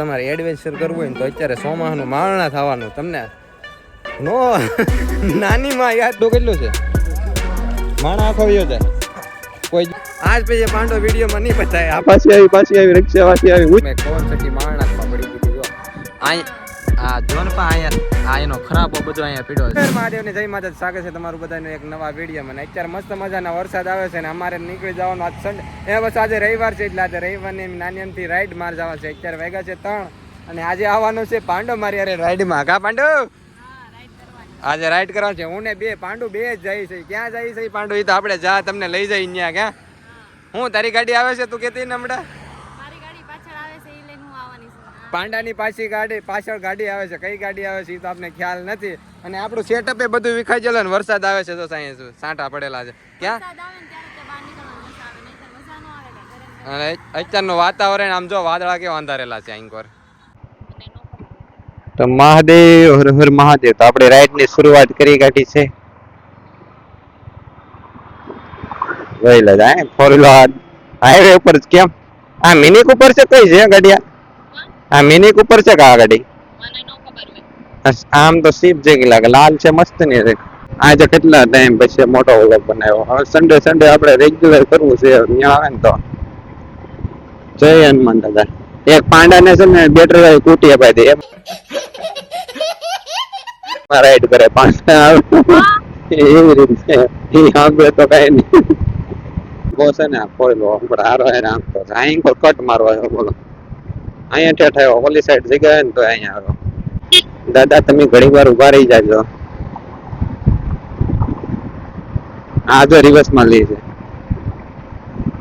તમારે એડવેન્ચર કરવું હોય ને તો અત્યારે સોમાહનું મારણા થવાનું. તમને નો નાની માં યાદ તો કેટલું છે? માણા આખો વયો છે કોઈ આજ પછી પાંડો વિડીયોમાં નહીં બતાય. આ પાછી આવી પાછી આવી રિક્ષા પાછી આવી. મેં કોણ સકી મારણા પડી ગયું આય આ જોન પા અહીંયા આ એનો ખરાબો બધો અહીંયા પીડો છે. મહાદેવને જય માતા સ્વાગત છે તમારું બધાનું એક નવા વિડીયોમાં. અને અત્યારે મસ્ત મજાના વરસાદ આવે છે ને અમારે નીકળી જવાનો આજ સન્ડે એ બસ આજે રવિવાર છે એટલે આજે રવિવારની નાની થી રાઈડ માર જવા છે. અત્યારે વાગ્યા છે ત્રણ અને આજે આવવાનું છે પાંડો મારી અરે રાઈડમાં કા પાંડો આજે રાઈડ કરવાનું છે. હું ને બે પાંડુ બે જ જાય છે. ક્યાં જાય છે પાંડુ? એ તો આપણે જા તમને લઈ જાય ત્યાં ક્યાં? હું. તારી ગાડી આવે છે તું કેતી ને હમણાં મારી ગાડી પાછળ આવે છે એ લઈને હું આવવાની છું હા. પાંડાની પાછી ગાડી પાછળ ગાડી આવે છે. કઈ ગાડી આવે છે એ તો આપણે ખ્યાલ નથી. અને આપણું સેટઅપ એ બધું વિખાઈ ગયેલું ને વરસાદ આવે છે તો સાંઈ સાંટા પડેલા છે. ક્યાં? વરસાદ આવે ને ત્યારે તે બહાર નીકળવાનું મજા આવે નહીંતર મજા ન આવે કાંઈ ઘરે અને અત્યારનું વાતાવરણ આમ જો વાદળા કેવા અંધારેલા છે અહીં પર તો મહાદેવ હર હર મહાદેવ તો આપણે રાઈડની શરૂઆત કરી કાઢી છે. વહેલા જાય ફોર વ્હીલર હાઈવે ઉપર કેમ? આ મિનિક ઉપર છે કઈ છે ગાડિયા આ મિનિક ઉપર છે કે આ ગાડી ન આમ તો સીપ જેવી લાગે લાલ છે મસ્તની છે. આજે કેટલા ટાઈમ પછી મોટો વ્લોગ બનાવ્યો. હવે સન્ડે સન્ડે આપણે રેગ્યુલર કરવું છે ત્યાં આવે ને તો. જય હનુમાન દાદા. એક પાંડાને છે ને બેટરી કુટી અપાઈ દે. એમ. રાઈડ કરે પાંડા આવે. એવી રીતે. એ આગળ તો કઈ નહીં. બહુ છે ને પોયલો હમણાં હારો હેર આમ તો. રાઈંગ પર કટ મારવા બોલો. અહીંયા ઠેઠ આવ્યો ઓલી સાઈડ જગ્યા ને તો અહીંયા આવ્યો દાદા તમે ઘણી વાર ઊભા રહી જાજો. આ જો રિવર્સમાં લે છે.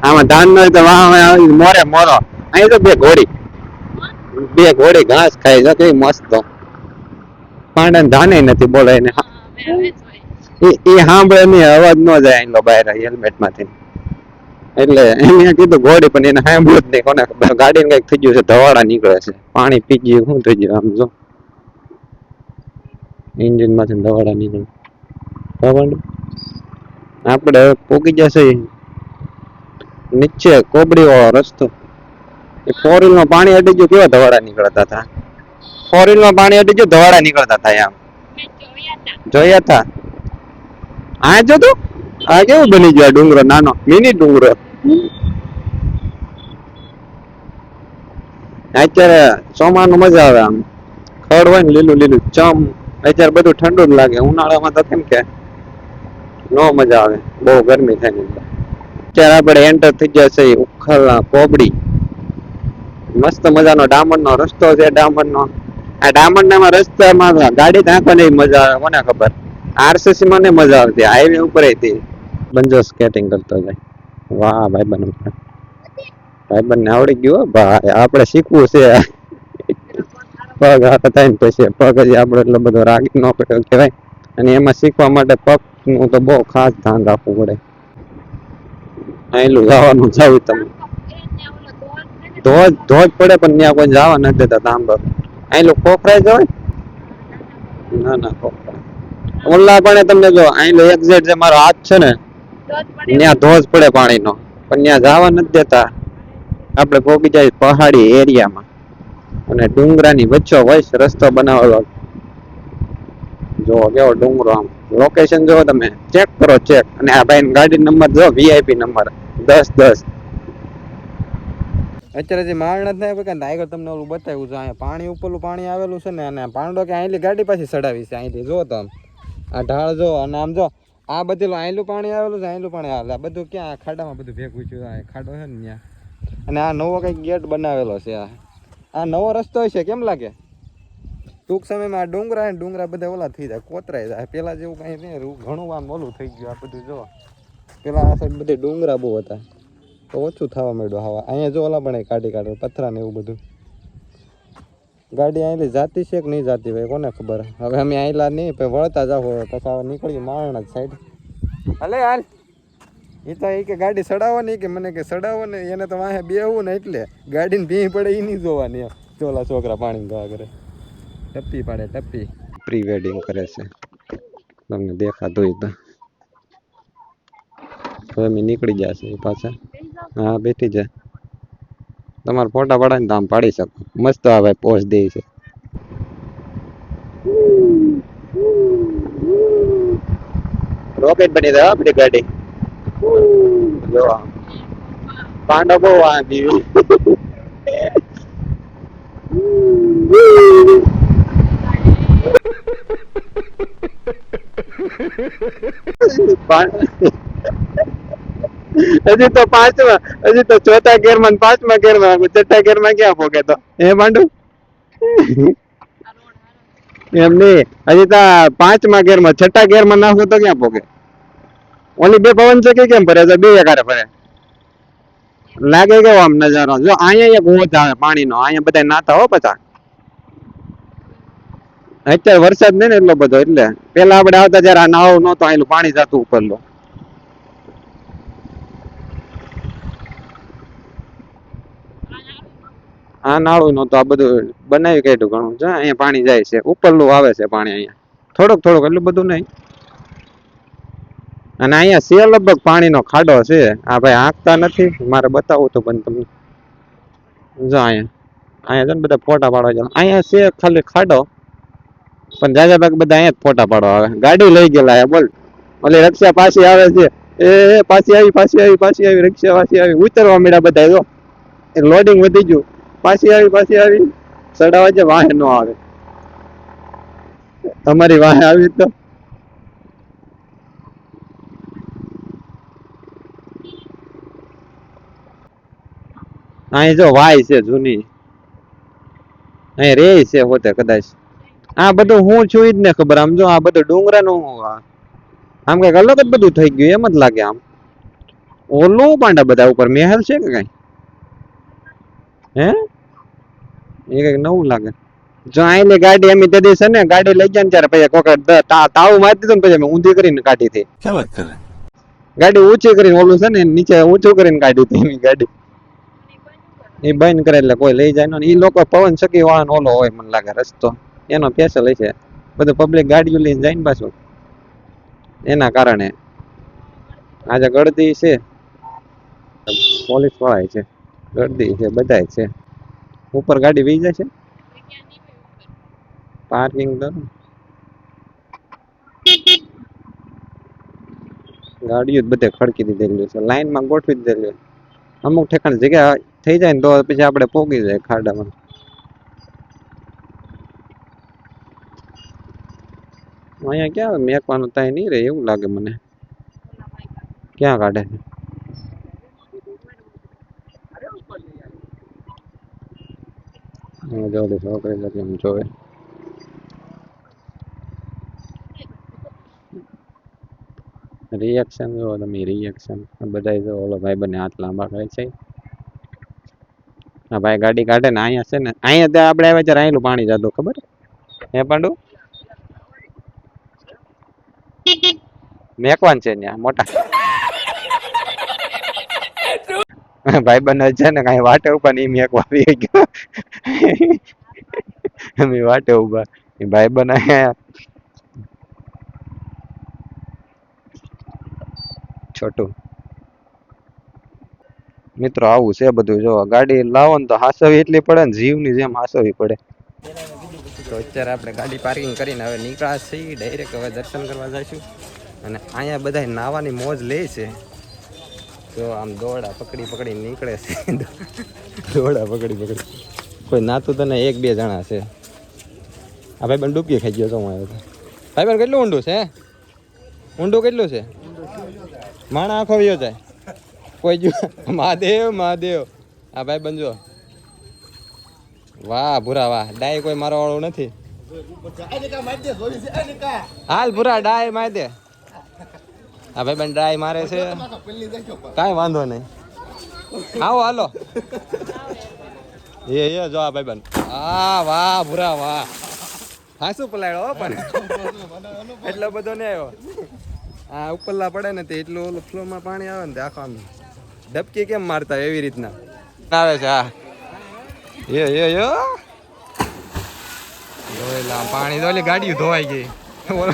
આમાં ધાન નો હોય તો વાહ મોરે મોરો. અહીં તો બે ઘોડી. બે ઘોડી ઘાસ ખાય છે કઈ મસ્ત પાંડા ધાને નથી બોલે એને. એ સાંભળે નહીં અવાજ ન જાય એનો બહાર હેલ્મેટમાંથી. એટલે એને કીધું ઘોડી પણ એને સાંભળ્યું જ નહીં. કોને ખબર? ગાડી કંઈક થઈ ગયું છે ધવાડા નીકળે છે. પાણી પી ગયું શું થઈ ગયું આમ જો? એન્જિનમાંથી ધવાડા નીકળે. બરાબર આપણે પોકી જશે નીચે કોબડી વાળો રસ્તો. એ ફોર વ્હીલમાં પાણી અડી ગયું કેવા ધવાડા નીકળતા હતા? ફોર વ્હીલમાં પાણી અડી ગયું ધવાડા નીકળતા હતા આમ જોયા તા. જોયા હતા આ જો તો આ કેવું બની ગયો ડુંગરો? નાનો, મિની ડુંગરો. અત્યારે ચોમાનું મજા આવે આમ. ખડ હોય ને લીલું લીલું, ચમ. અત્યારે બધું ઠંડુ જ લાગે. ઉનાળામાં તો કેમ કે નો મજા આવે. બહુ ગરમી થાય ને અત્યારે આપણે એન્ટર થઈ ગયા છે ઉખલા કોબડી મસ્ત મજાનો ડામરનો રસ્તો છે ડામરનો. આ ડામરના રસ્તામાં ગાડી નાખવાની મજા આવે, મને ખબર. આરસીસી માં મજા આવતી હાઈવે ઉપર હતી બંજો સ્કેટિંગ કરતો જાય. વાહ ભાઈ બન ભાઈ બન આવડી ગયું ભાઈ આપણે શીખવું છે. પગ હાથ થાય ને પછી પગ હજી આપણે એટલો બધો રાગી ન કર્યો કહેવાય. અને એમાં શીખવા માટે પગનું તો બહુ ખાસ ધ્યાન રાખવું પડે. આયલું જવાનું જાવી તમે. ને, ધોજ ધોજ પડે પણ ત્યાં કોઈ જવા નથી દેતા તાંબર આયલું ખોખરાઈ જવાય? ના ના ખોખરાય ઓલા પણ તમને જો આયલું એક્ઝેક્ટ જે મારો હાથ છે ને ત્યાં ધોધ પડે પાણીનો. પણ ત્યાં જવા નથી દેતા. આપણે પોગી જાય પહાડી એરિયામાં. અને ડુંગરાની વચ્ચો વચ રસ્તો બનાવેલો જો કેવો ડુંગરો આમ. લોકેશન જો તમે. ચેક કરો ચેક અને આ ભાઈ ગાડી નંબર જો વીઆઈપી નંબર દસ દસ. અત્યારે જે મારણા થાય કે ટાઈગર તમને ઓલું બતાવ્યું છે અહીંયા પાણી ઉપરનું પાણી આવેલું છે ને અને પાંડો કે અહીંથી ગાડી પાછી ચડાવી છે અહીંથી. જો તમે. આ ઢાળ જો અને આમ જો. આ બધેલું આયલું પાણી આવેલું છે અહીંલું પાણી આવે આ બધું ક્યાં ખાડામાં બધું ભેગું છે, આ ખાડો છે ને ત્યાં. અને આ નવો કંઈક ગેટ બનાવેલો છે આ. આ નવો રસ્તો છે, કેમ લાગે? ટૂંક સમયમાં આ ડુંગરા ને, ડુંગરા બધા ઓલા થઈ જાય કોતરાઈ જાય. પેલા જેવું કાંઈ નહીં ઘણું આમ ઓલું થઈ ગયું આ બધું જો પેલા આ સાઈડ બધે ડુંગરા બહુ હતા. તો ઓછું થવા માંડ્યું હવા. અહીંયા જો ઓલા પણ કાઢી કાઢે, પથરા ને એવું બધું. ગાડી અહીંથી જાતી છે કે નહીં જાતી ભાઈ કોને ખબર? હવે અમે આયેલા નહીં પછી વળતા જાવ પછી હવે નીકળી મારણા સાઈડ હલે હાલ. એ તો એ કે ગાડી સડાવો નહીં કે મને કે સડાવો ને એને તો અહીંયા બેહવું ને એટલે. ગાડીને ભીં પડે એ નહીં જોવાની એમ. ચોલા છોકરા પાણી ગવા કરે. ટપ્પી પાડે ટપ્પી. પ્રી વેડિંગ કરે છે. તમને દેખાતું હોય તો. હવે અમે નીકળી જશે પાછા. હા બેઠી જાય તમારે ફોટા પડાવીને ને તો આમ પાડી શકો. મસ્ત આ ભાઈ પોસ્ટ દે છે. રોકેટ બની જાય આપણી ગાડી. જો. પાંડો બહુ આવી હજી તો પાંચમા, હજી તો ચોથા ગેરમાં પાંચમા ગેરમાં છઠ્ઠા ગેરમાં ક્યાં પોકે તો? એ પાંડુ એમ નહીં. હજી તો પાંચમા ગેરમાં છઠ્ઠા ગેરમાં નાખો તો ક્યાં પોકે ઓલી બે પવન છે કે કેમ ભરે છે બે એકારે ભરે લાગે કેવો આમ નજારો. જો અહીંયા એક ઓછ આવે પાણીનો. અહીંયા બધા નાતા હો પછા. અત્યારે વરસાદ નહીં ને એટલો બધો એટલે. પેલા આપણે આવતા જયારે નાવ નહોતો આયેલું પાણી જતું ઉપરલો આ નાળું નહોતું, આ બધું બનાવી કાઢ્યું ઘણું. જો, અહીંયા પાણી જાય છે. ઉપરલું આવે છે પાણી અહીંયા. થોડુંક થોડુંક, એટલું બધું નહીં. અને અહીંયા છે લગભગ પાણીનો ખાડો છે. આ ભાઈ આંકતા નથી. મારે બતાવવું તો પણ તમને. જો અહીંયા. અહીંયા છે ને બધા ફોટા પાડવા જાય. અહીંયા છે ખાલી ખાડો. પણ જાજા ભાગ બધા અહીંયા જ ફોટા પાડવા આવે. ગાડી લઈ ગયેલા એ બોલ. ઓલી રક્ષા પાછી આવે છે. એ પાછી આવી પાછી આવી પાછી આવી, રિક્ષા પાછી આવી. ઉતરવા મળ્યા બધા, જો. લોડિંગ વધી ગયું. પાછી આવી પાછી આવી. સડાવા જે વાહે નો આવે. તમારી વાહે આવી તો? અહીં જો વાય છે જૂની. અહીં રે છે હોતે કદાચ. આ બધું હું છું જ ને ખબર. આમ જો આ બધું ડુંગરાનું હું આમ કંઈક અલગ જ બધું થઈ ગયું. એમ જ લાગે આમ. ઓલું પાંડા બધા ઉપર મહેલ છે કે કઈ? હે? એ કંઈક નવું લાગે. જો આઈને ગાડી એમ તે દિવસે ને ગાડી લઈ જાય ને ત્યારે પછી કોકડે તાવ મારી દીધું ને પછી ઊંધી કરીને કાઢી હતી. ક્યાં વાત કરે? ગાડી ઊંચી કરીને ઓલું છે ને નીચે ઊંચું કરીને કાઢી હતી એની ગાડી. એ બંધ કરે એટલે કોઈ લઈ જાય ને એ લોકો પવન શકી વાહન ઓલો હોય મને લાગે રસ્તો. એનો પેસલ છે બધું પબ્લિક ગાડીઓ લઈને જાય ને પાછું. એના કારણે. આજે ગળતી છે. પોલીસવાળા છે. ગળદી છે, બધાય છે. ઉપર ગાડી વહી જાય છે પાર્કિંગ તો ગાડીઓ બધે ખડકી દીધેલી છે. લાઈનમાં ગોઠવી દીધેલી અમુક ઠેકાણ જગ્યા થઈ જાય ને તો પછી આપણે પોગી જાય ખાડામાં. અહીંયા ક્યાં મેકવાનું ત્યાં નહીં રહે એવું લાગે મને. ક્યાં કાઢે છે? હા, જો ઓલી છોકરી છે કેમ જોવે. રિએક્શન જો તમે રિએક્શન બધા જો ઓલો ભાઈ બને હાથ લાંબા કરે છે. હા ભાઈ ગાડી કાઢે ને અહીંયા છે ને અહીંયા ત્યાં આપણે આવ્યા ત્યારે અહીંલું પાણી જતું ખબર? હે પાંડુ? મેકવાન છે ત્યાં મોટા. ભાઈ બને છે ને કાંઈ વાટે ઊભા ને મેં એક આવી ગયો. અમે વાટે ઊભા. એ ભાઈ બને છોટું. મિત્રો, આવું છે બધું. જો, ગાડી લાવો ને તો હાસવી એટલી પડે ને જીવની જેમ હાસવી પડે. તો અત્યારે આપણે ગાડી પાર્કિંગ કરીને હવે નીકળ્યા છીએ. ડાયરેક્ટ હવે દર્શન કરવા જઈશું. અને અહીંયા બધા નાવાની મોજ લે છે. તો આમ દોડા પકડી પકડી નીકળે છે. દોડા પકડી પકડી. કોઈ નાતું તો ને એક બે જણા છે. આ ભાઈ બંધ ડૂબકી ખાઈ ગયો તો હું આવ્યો ભાઈ બંધ કેટલું ઊંડું છે? ઊંડું કેટલું છે? માણા આખો વયો જાય. કોઈ જો મહાદેવ મહાદેવ. આ ભાઈ બંજો વાહ ભૂરા વાહ. ડાય કોઈ મારવા વાળું નથી હાલ ભૂરા ડાય માય દે. આ ભાઈ બેન ડ્રાય મારે છે. કાંઈ વાંધો નહીં. આવો હાલો. એ એ જો આ ભાઈ બેન આ વાહ ભૂરા વાહ. હા શું પલાળ્યો હો પણ? એટલો બધો નહીં આવ્યો. આ ઉપરલા પડે ને તે એટલું ઓલું ફ્લોમાં પાણી આવે ને તે આખો આમ ડબકી કેમ મારતા એવી રીતના. આવે છે હા. એ એ યો ધોયેલા પાણી ઓલી ગાડી ધોવાઈ ગઈ.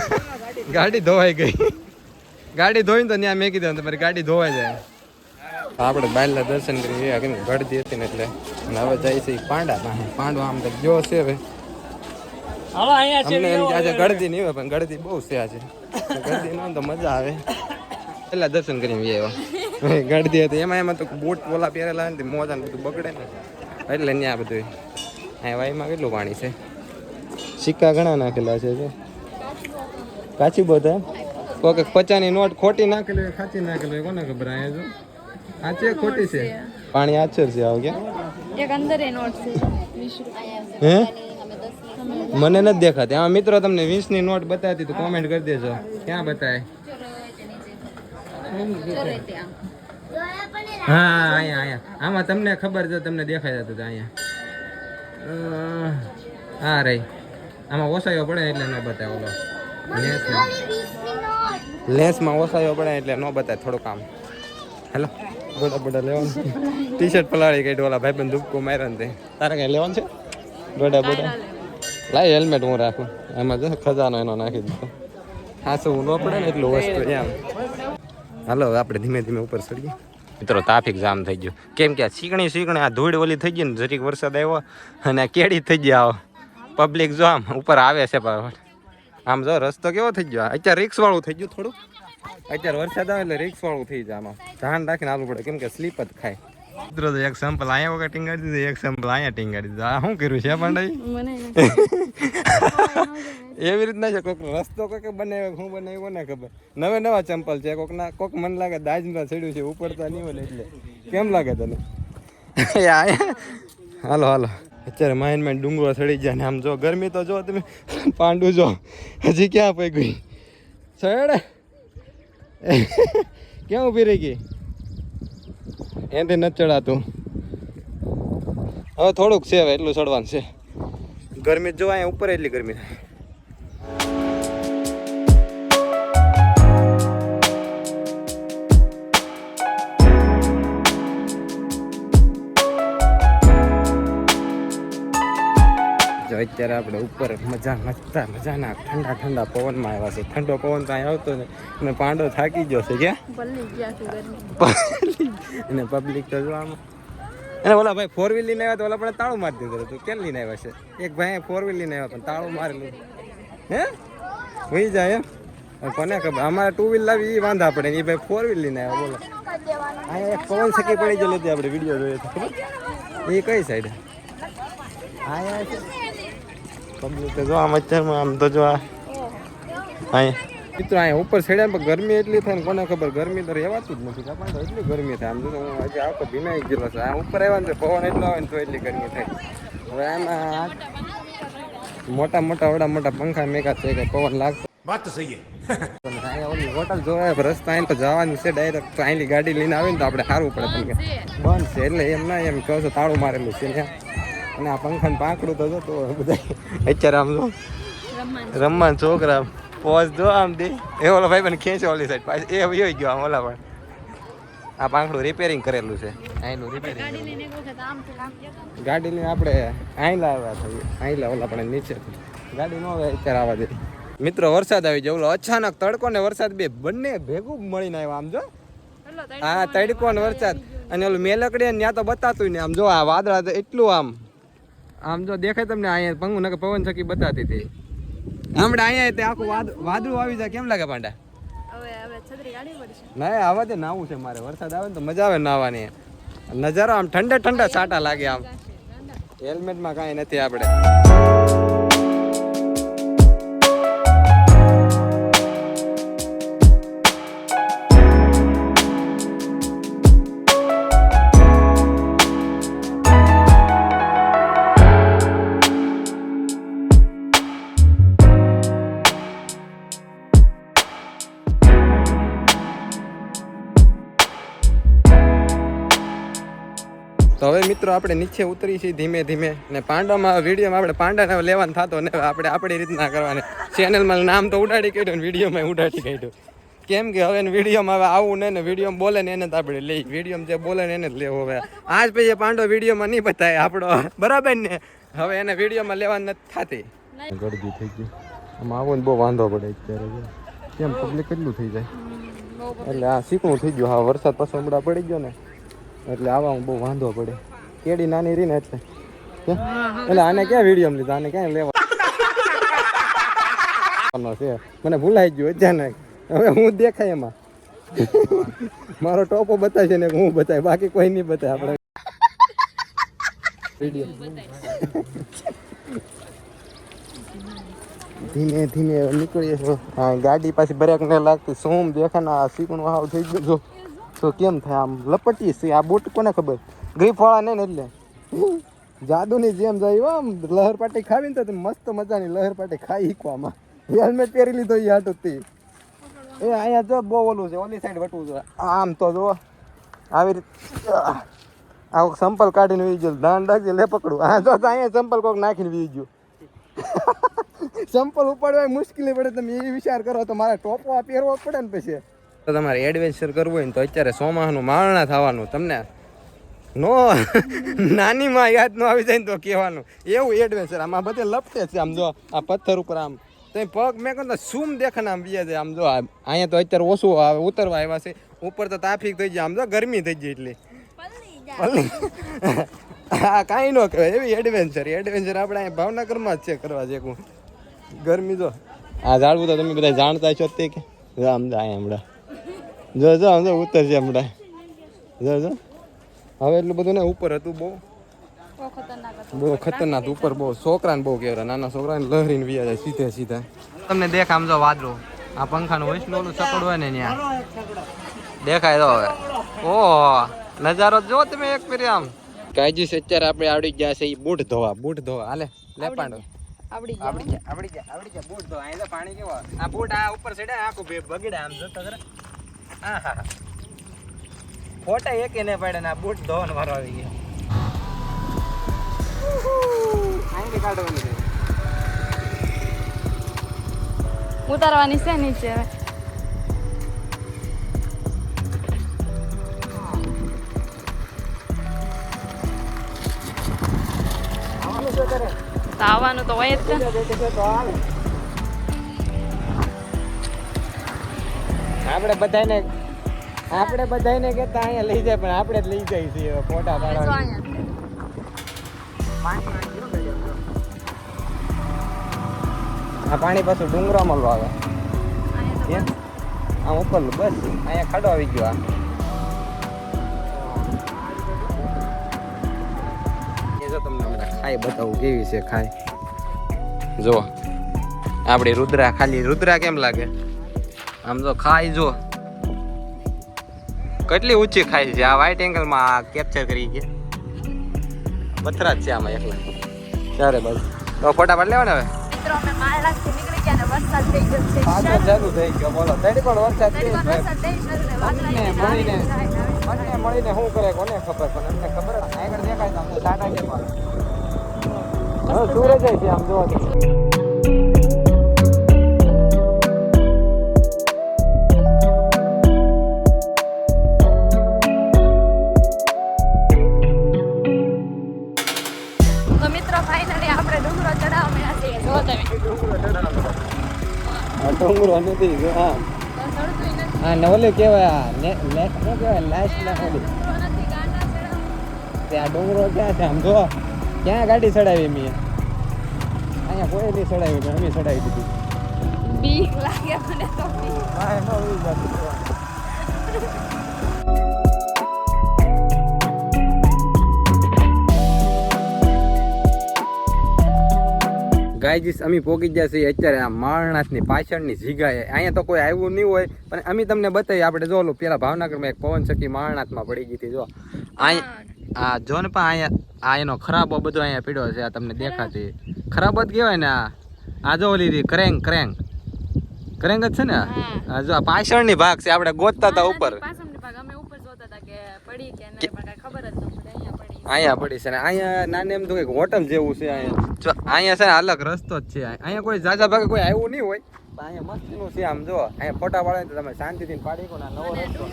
ગાડી ધોવાઈ ગઈ. ગાડી ધોઈને તો ત્યાં મેકી દો તમારી ગાડી ધોવાઈ જાય. આપણે બાયલા દર્શન કરી ગયા કે ગળદી હતી ને એટલે. અને હવે જાય છે પાંડા પાસે. પાંડો આમ તો જો છે હવે. અમને એમ આજે ગળદી નહીં હોય પણ ગળદી બહુ છે આજે. ગળદી ન તો મજા આવે. પેલા દર્શન કરીને આવ્યા. ગળદી હતી. એમાં એમાં તો બૂટ પોલા પહેરેલા ને મોજા બધું બગડે ને. એટલે ત્યાં બધું અહીંયા વાઈમાં કેટલું પાણી છે? સિક્કા ઘણા નાખેલા છે જો કાચી બધા કોકે પચાની નોટ ખોટી નાખેલી હોય ખાચી નાખેલી હોય કોને ખબર અહીંયા જો? સાચી ખોટી છે? પાણી આચર છે આવું કે? એક અંદર એ નોટ છે. રૂપિયા. હે? મને નથી દેખાતી. આમાં મિત્રો તમને વીસની નોટ બતાવતી તો કોમેન્ટ કરી દેજો. ક્યાં બતાય? હા અહીંયા અહીંયા. આમાં તમને ખબર છે તમને દેખાય જતું અહીંયા. હા રહી આમાં ઓસાયો પડે એટલે ન બતાવે ઓલો. લેન્સમાં લેન્સમાં ઓસાયો પડે એટલે ન બતાય થોડું કામ. હેલો. બોડા બોડા લેવાનું. ટી શર્ટ પલાળી કઈ ઓલા ભાઈ પણ ધૂપકો મારે ને તે. તારે કઈ લેવાનું છે? બોડા બોડા લાય હેલ્મેટ હું રાખું. એમાં જો ખજાનો એનો નાખી દીધો. હા શું ન પડે ને એટલું વસ્તુ એમ. હાલો આપણે ધીમે ધીમે ઉપર ચડીએ મિત્રો ટ્રાફિક જામ થઈ ગયો. કેમ કે આ સીકણી સીકણી આ ધૂળ ઓલી થઈ ગઈ ને જરીક વરસાદ આવ્યો અને આ કેડી થઈ ગયા પબ્લિક જો આમ ઉપર આવે છે પણ આમ જો રસ્તો કેવો થઈ ગયો? અત્યારે રિક્ષ વાળું થઈ ગયું થોડું. અત્યારે વરસાદ આવે એટલે રિક્ષ વાળું થઈ જાય આમાં. ધ્યાન રાખીને આવું પડે કેમ કે સ્લીપ જ ખાય. મિત્રો તો એક સેમ્પલ અહીંયા વગર ટીંગાડી દીધું એક સેમ્પલ અહીંયા ટીંગાડી દીધું. આ શું કર્યું છે પાંડાઈ? એવી રીતના છે કોઈક રસ્તો કોઈક બનાવ્યો હું બનાવ્યો કોને ખબર? નવે નવા ચંપલ છે કોક ના કોક મને લાગે દાજમાં ચડ્યું છે ઉપડતા નહીં હોય એટલે. કેમ લાગે તને. હાલો હાલો. અત્યારે માઇન માઇન ડુંગરો ચડી જાય ને આમ જો, ગરમી તો જો તમે પાંડુ જો. હજી ક્યાં પૈ ગઈ ચડે ક્યાં ઊભી રહી ગઈ? એનાથી નથી ચડાતું. હવે થોડુંક છે, હવે એટલું ચડવાનું છે. ગરમી જોવા અહીંયા ઉપર એટલી ગરમી થાય. અત્યારે આપણે ઉપર મજા મસ્તા મજાના ઠંડા ઠંડા પવનમાં આવ્યા છે. ઠંડો પવન તો અહીં આવતો ને અને પાંડો થાકી ગયો છે ક્યાં? અને પબ્લિક તો જોવામાં અને ઓલા ભાઈ ફોર વ્હીલ લઈને આવ્યા તો ઓલા પણ તાળું મારી દીધું હતું. કેમ લઈને આવ્યા છે? એક ભાઈ ફોર વ્હીલ લઈને આવ્યા પણ તાળું મારેલું હે? હોઈ જાય એમ. કોને ખબર? અમારે ટુ વ્હીલ લાવી એ વાંધા પડે એ ભાઈ ફોર વ્હીલ લઈને આવ્યા બોલો. અહીંયા એક પવન સકી પડી ગયેલી હતી આપણે વીડિયો જોઈએ તો એ કઈ સાઈડ અહીંયા છે કમ્પ્લીટ જો આમ તો જો આ અહીંયા મિત્રો અહીંયા ઉપર ચડ્યા પણ ગરમી એટલી થાય ને કોને ખબર? ગરમી તો રહેવાતું જ નથી કાપણ એટલી ગરમી થાય. આમ તો હું આજે આવતો ભીનાઈ ગયેલો છે. આ ઉપર આવ્યા ને પવન એટલો આવે ને તો એટલી ગરમી થાય. હવે આમાં મોટા મોટા ઓડા મોટા પંખા મેકા છે કે પવન લાગતો. હોટલ જોવાય રસ્તા અહીં તો જવાની છે ડાયરેક્ટ તો અહીંની ગાડી લઈને આવે ને તો આપણે સારું પડે. પણ બંધ છે એટલે એમ ના એમ કહો છો તાળું મારેલું છે ત્યાં અને આ પંખાને પાંખડું તો તો બધા અત્યારે આમ જો રમવા છોકરા પોઝ જો આમ દે. એ ઓલો ભાઈ પણ ખેંચે ઓલી સાઈડ પાછી એ વયો ગયો આમ ઓલા પણ. આ પાંખડું રિપેરિંગ કરેલું છે. અહીંનું રિપેરિંગ ગાડી લઈને આપણે અહીં લાવ્યા હતા. અહીં લા ઓલા પણ નીચે ગાડી ન આવે અત્યારે આવવા દે. મિત્રો વરસાદ આવી જાય ઓલો અચાનક તડકો ને વરસાદ બે બંને ભેગું મળીને આવ્યો આમ જો. હા તડકો ને વરસાદ અને ઓલું મેલકડી ને ત્યાં તો બતાતું ને આમ. જો આ વાદળા તો એટલું આમ આમ જો દેખાય તમને અહીંયા પંગુ નકર પવન ચકી બતાતી હતી. હમણાં અહીંયા તે આખું વાદ વાદળું આવી જાય કેમ લાગે પાંડા? ના આવા તે નાવું છે મારે વરસાદ આવે ને તો મજા આવે નાવાની. નજારો આમ ઠંડા ઠંડા સાટા લાગે આમ. હેલ્મેટમાં કાંઈ નથી આપણે. તો હવે મિત્રો આપણે નીચે ઉતરી છીએ ધીમે ધીમે ને પાંડામાં વિડીયોમાં આપણે પાંડાને લેવાનું થતો ને આપણે આપણી રીતના કરવાની. ચેનલમાં નામ તો ઉડાડી કાઢ્યું ને વિડીયોમાં ઉડાડી કાઢ્યું. કેમ કે હવે વિડીયોમાં હવે આવું ને વીડિયો બોલે ને એને જ આપણે લઈ. વિડીયોમાં જે બોલે ને એને જ લેવો હવે. આજ પછી એ પાંડો વિડીયોમાં નહીં બતાય આપણો. બરાબર ને? હવે એને વિડીયોમાં લેવાની નથી થતી. ગળગી થઈ ગઈ. આમાં આવો ને બહુ વાંધો પડે અત્યારે કેમ પબ્લિક કેટલું થઈ જાય? એટલે આ શીખવું થઈ ગયું. હા વરસાદ પાછો હમણાં પડી ગયો ને. એટલે આવવામાં બહુ વાંધો પડે. કેડી નાની રહી ને એટલે એટલે આને ક્યાં વીડિયો લીધો? આને ક્યાં લેવા? છે. મને ભૂલાઈ ગયું અચાનક. હવે હું દેખાય એમાં? મારો ટોપો બતાવશે ને હું બતાય બાકી કોઈ નહીં બતાય આપણે. ધીમે ધીમે નીકળીએ. છો ગાડી પાછી બ્રેક ને લાગતી. શું દેખાના આ સીકણું હાવ થઈ ગયું તો કેમ થાય આમ લપટીએ છે? આ બૂટ કોને ખબર? ગ્રીફવાળા નહીં ને એટલે. જાદુની જેમ જાય આમ, લહેર પાટી ખાવી ને તો મસ્ત મજાની લહેર પાટી ખાઈ શીખવામાં હેલ્મેટ પહેરી લીધો એ હાટું તે એ અહીંયા જો બહુ ઓલું છે, ઓલી સાઈડ વટવું જોઈએ આમ તો જો આવી રીતે આવો સંપલ કાઢીને વી ગયો. ધાન રાખજે, લે પકડું. હા જો અહીંયા સંપલ કોક નાખીને વી ગયો. સંપલ ઉપાડવા મુશ્કેલી પડે, તમે એ વિચાર કરો તો મારે ટોપો પહેરવો પડે ને પછી. તો તમારે એડવેન્ચર કરવું હોય ને તો અત્યારે સોમાહનું મારણા થવાનું તમને નો નાની માં યાદ ન આવી જાય ને તો કહેવાનું. એવું એડવેન્ચર આમાં બધે લપટે છે આમ જો આ પથ્થર ઉપર આમ. તો પગ મેં કહું શું દેખાને આમ બીજા છે આમ જો અહીંયા તો અત્યારે ઓછું આવે ઉતરવા આવ્યા છે. ઉપર તો ટ્રાફિક થઈ જાય આમ જો ગરમી થઈ જાય. એટલે હા કાંઈ ન કહેવાય. એવી એડવેન્ચર એડવેન્ચર આપણે અહીંયા ભાવનગરમાં જ છે કરવા જેવું. ગરમી જો. આ ઝાડવું તો તમે બધા જાણતા છો તે કે. આમ જાય હમણાં. જો જો આમ તો ઉતરશે હમણાં. જો જો. હવે એટલું બધું ને ઉપર હતું બહુ. બહુ ખતરનાક ઉપર બહુ. છોકરાને બહુ કહેવાય નાના છોકરાને લહેરીને વ્યા જાય સીધે સીધા. તમને દેખ આમ જો વાદળો. આ પંખાનું વૈષ્ણવ ઓલું ચકડ હોય ને ત્યાં. દેખાય તો હવે. ઓહો નજારો જો તમે એક ફેરી આમ. કાજી અત્યારે આપણે આવડી ગયા છે એ બૂટ ધોવા બૂટ ધોવા. હાલે લે પાંડો. આવડી આવડી ગયા આવડી ગયા આવડી ગયા બૂટ ધોવા. અહીં તો પાણી કેવો? આ બૂટ આ ઉપર ચડે આખું બગડે આમ જોતો કરે હા હા ફોટા એક એને પાડે ને આ બૂટ ધોવાનો વારો આવી ગયો. કાઢવાની છે. ઉતારવાની છે નીચે આવવાનું તો હોય જ છે આપણે બધાને આપણે બધાને કહેતા અહીંયા લઈ જાય પણ આપણે જ લઈ જાય છીએ ફોટા પાડવા આ પાણી પાછું ડુંગરા મળવા આવે. આમ ઉપરનું બસ. અહીંયા ખાડો આવી ગયો આ. જો તમને હમણાં ખાઈ બતાવું કેવી છે ખાઈ. જો આપણી રુદ્રા ખાલી રુદ્રા કેમ લાગે? આમ તો ખાઈ જો. કેટલી ઊંચી ખાઈ છે? આ વાઈટ એંગલમાં કેપ્ચર કરી ગયા પથરા જ છે આમાં એકલા. ચારે બાજુ. તો ફોટા પાડ લેવાના હવે? મળીને જાય. બંને મળીને શું કરે કોને ખબર? પણ એમને ખબર આગળ દેખાય તો સાટા કેમ સૂરજ છે આમ જોવો. ચડતું નથી કેવાય ને ને શું કહેવાય લાસ્ટ ના ઓલી. તે આ ડુંગરો ક્યાં છે? આમ જો ક્યાં ગાડી ચડાવી મેં? અહીંયા કોઈ નહીં ચડાવી પણ અમે ચડાવી દીધી. બીક લાગે મને તો ગાયજીસ અમે પોગી ગયા છીએ અત્યારે આ માળનાથની પાછળની જગ્યાએ અહીંયા તો કોઈ આવ્યું નહીં હોય પણ અમે તમને બતાવી આપણે જો પેલા ભાવનગરમાં એક પવન ચક્કી મારણાથમાં પડી ગઈ હતી જો. આ જો ને પણ અહીંયા આ એનો ખરાબો બધો અહીંયા પીડ્યો છે આ તમને દેખાતી. ખરાબ જ કહેવાય ને આ. આ જો ઓલી ક્રેંગ ક્રેંગ. ક્રેંગ જ છે ને આ? જો આ પાછળની ભાગ છે આપણે ગોતતા હતા ઉપર પાછળની ભાગ અમે ઉપર જોતા હતા કે પડી કે નહીં પણ કાંઈ ખબર જ ન પડે અહીંયા પડી છે ને અહીંયા નાને એમ તો કંઈક હોટલ જેવું છે અહીંયા. જો અહીંયા છે ને અલગ રસ્તો જ છે. અહીંયા કોઈ જાજા ભાગે કોઈ આવ્યું નહીં હોય. પણ અહીંયા મસ્તીનું છે આમ જો. અહીંયા ફોટા પાડે તો તમે શાંતિથી પાડી ગયો નવો રસ્તો.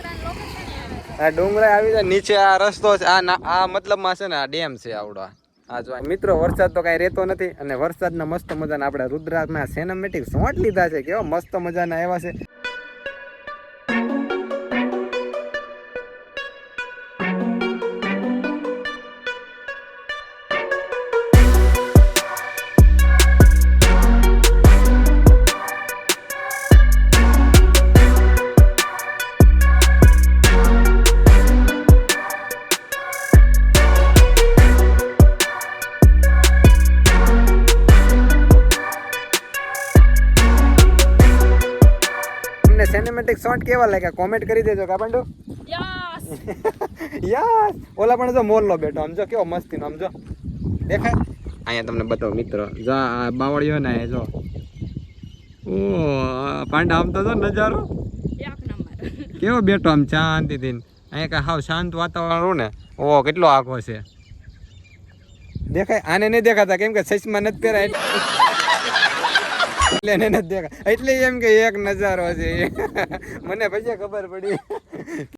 આ ડુંગરા આવી જાય નીચે આ રસ્તો છે આ આ મતલબમાં છે ને આ ડેમ છે આવડો. આ. જો મિત્રો વરસાદ તો કાંઈ રહેતો નથી અને વરસાદના મસ્ત મજાના આપણે રુદ્રાજના સિનેમેટિક શોટ લીધા છે કેવા મસ્ત મજાના એવા છે. સિનેમેટિક શોટ કેવા લાગ્યા? કોમેન્ટ કરી દેજો કા પાંડુ યસ યસ ઓલા પણ જો મોરલો બેઠો આમ જો કેવો મસ્તી આમ જો. દેખાય? અહીંયા તમને બતાવો મિત્રો. જો આ બાવળીઓ ને જો. ઓ પાંડા આમ તો જો નજારો. કેવો બેઠો આમ શાંતિથી. અહીંયા કાંઈ હાવ શાંત વાતાવરણ ને ઓ કેટલો આખો છે. દેખાય? આને નહીં દેખાતા કેમ કે ચશ્મા નથી પહેરાય. એટલે એને નથી દેખા એટલે એમ કે એક નજારો છે. મને પછી ખબર પડી.